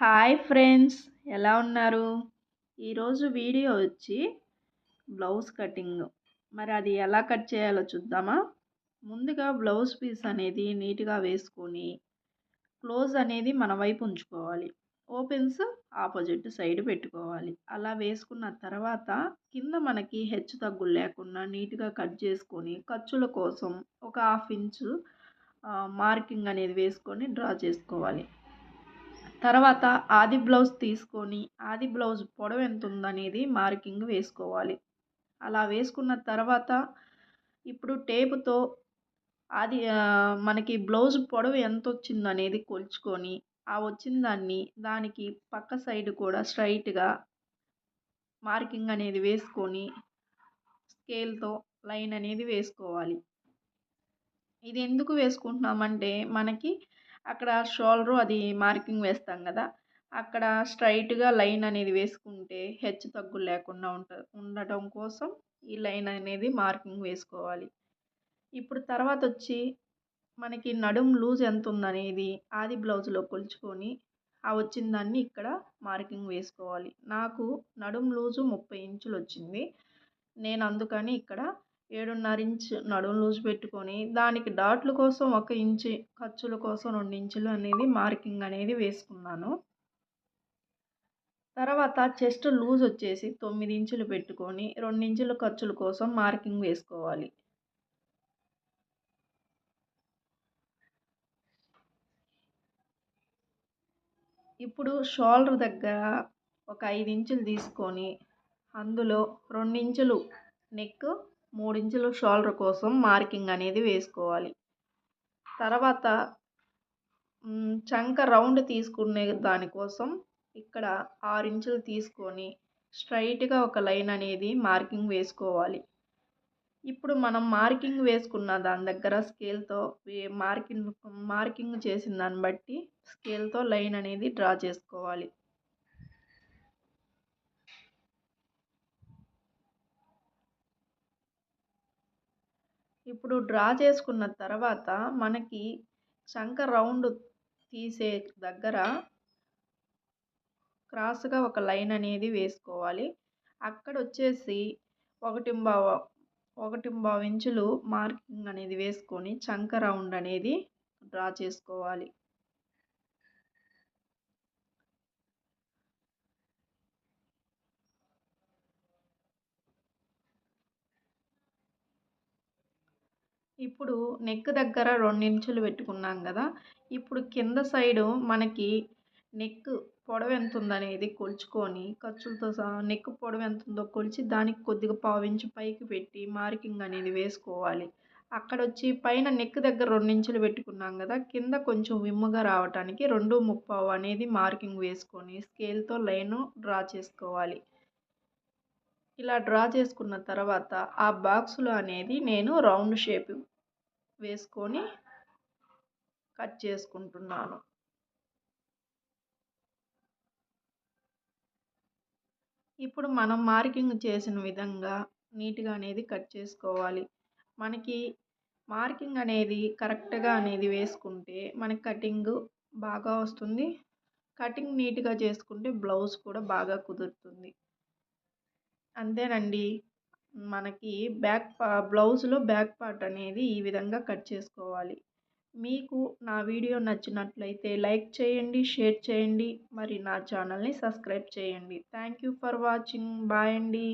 Hi friends ఎలా ఉన్నారు? ఈరోజు వీడియో వచ్చి బ్లౌజ్ కటింగ్. మరి అది ఎలా కట్ చేయాలో చూద్దామా? ముందుగా బ్లౌజ్ పీస్ అనేది నీట్గా వేసుకొని క్లోజ్ అనేది మన వైపు ఉంచుకోవాలి. ఓపెన్స్ ఆపోజిట్ సైడ్ పెట్టుకోవాలి. అలా వేసుకున్న తర్వాత కింద మనకి హెచ్చు తగ్గులు లేకుండా నీట్గా కట్ చేసుకొని ఖర్చుల కోసం ఒక హాఫ్ ఇంచు మార్కింగ్ అనేది వేసుకొని డ్రా చేసుకోవాలి. తర్వాత ఆది బ్లౌజ్ తీసుకొని ఆది బ్లౌజ్ పొడవు ఎంత ఉందనేది మార్కింగ్ వేసుకోవాలి. అలా వేసుకున్న తర్వాత ఇప్పుడు టేపుతో అది మనకి బ్లౌజ్ పొడవు ఎంత వచ్చింది అనేది కొలుచుకొని ఆ వచ్చిన దాన్ని దానికి పక్క సైడ్ కూడా స్ట్రైట్గా మార్కింగ్ అనేది వేసుకొని స్కేల్తో లైన్ అనేది వేసుకోవాలి. ఇది ఎందుకు వేసుకుంటున్నామంటే మనకి అక్కడ షోల్డరు అది మార్కింగ్ వేస్తాం కదా అక్కడ స్ట్రైట్గా లైన్ అనేది వేసుకుంటే హెచ్చు తగ్గులు లేకుండా ఉంట ఉండటం కోసం ఈ లైన్ అనేది మార్కింగ్ వేసుకోవాలి. ఇప్పుడు తర్వాత వచ్చి మనకి నడుం లూజ్ ఎంత ఉందనేది ఆది బ్లౌజ్లో కొలుచుకొని ఆ వచ్చిన దాన్ని ఇక్కడ మార్కింగ్ వేసుకోవాలి. నాకు నడుం లూజు ముప్పై ఇంచులు వచ్చింది నేను అందుకని ఇక్కడ ఏడున్నర ఇంచు నడుం లూజ్ పెట్టుకొని దానికి డాట్లు కోసం ఒక ఇంచు ఖర్చుల కోసం రెండు ఇంచులు అనేది మార్కింగ్ అనేది వేసుకున్నాను. తర్వాత చెస్ట్ లూజ్ వచ్చేసి తొమ్మిది ఇంచులు పెట్టుకొని రెండు ఇంచుల ఖర్చుల కోసం మార్కింగ్ వేసుకోవాలి. ఇప్పుడు షోల్డర్ దగ్గర ఒక ఐదు ఇంచులు తీసుకొని అందులో రెండు ఇంచులు నెక్ మూడించుల షోల్డర్ కోసం మార్కింగ్ అనేది వేసుకోవాలి. తర్వాత చంక రౌండ్ తీసుకునే దానికోసం ఇక్కడ ఆరు ఇంచులు తీసుకొని స్ట్రైట్గా ఒక లైన్ అనేది మార్కింగ్ వేసుకోవాలి. ఇప్పుడు మనం మార్కింగ్ వేసుకున్న దాని దగ్గర స్కేల్తో మార్కింగ్ మార్కింగ్ చేసిన దాన్ని బట్టి స్కేల్తో లైన్ అనేది డ్రా చేసుకోవాలి. ఇప్పుడు డ్రా చేసుకున్న తర్వాత మనకి చంక రౌండ్ తీసే దగ్గర క్రాస్గా ఒక లైన్ అనేది వేసుకోవాలి. అక్కడ వచ్చేసి ఒకటింబావ ఒకటి ఇంచులు మార్కింగ్ అనేది వేసుకొని చంక రౌండ్ అనేది డ్రా చేసుకోవాలి. ఇప్పుడు నెక్ దగ్గర రెండు ఇంచులు పెట్టుకున్నాం కదా ఇప్పుడు కింద సైడు మనకి నెక్ పొడవు ఎంత ఉందనేది కొలుచుకొని ఖర్చులతో సహా నెక్ పొడవు ఎంత ఉందో కొలిచి దానికి కొద్దిగా పావించి పైకి పెట్టి మార్కింగ్ అనేది వేసుకోవాలి. అక్కడ వచ్చి పైన నెక్ దగ్గర రెండు ఇంచులు పెట్టుకున్నాం కదా కింద కొంచెం విమ్ముగా రావటానికి రెండు ముప్పావు అనేది మార్కింగ్ వేసుకొని స్కేల్తో లైను డ్రా చేసుకోవాలి. ఇలా డ్రా చేసుకున్న తర్వాత ఆ బాక్స్లో అనేది నేను రౌండ్ షేప్ వేసుకొని కట్ చేసుకుంటున్నాను. ఇప్పుడు మనం మార్కింగ్ చేసిన విధంగా నీట్గా అనేది కట్ చేసుకోవాలి. మనకి మార్కింగ్ అనేది కరెక్ట్గా అనేది వేసుకుంటే మనకి కటింగ్ బాగా వస్తుంది. కటింగ్ నీట్గా చేసుకుంటే బ్లౌజ్ కూడా బాగా కుదురుతుంది. అంతేనండి. మనకి బ్యాక్ పా బ్లౌజ్లో బ్యాక్ పార్ట్ అనేది ఈ విధంగా కట్ చేసుకోవాలి. మీకు నా వీడియో నచ్చినట్లయితే లైక్ చేయండి షేర్ చేయండి. మరి నా ఛానల్ని సబ్స్క్రైబ్ చేయండి. Thank you for watching. Bye అండి.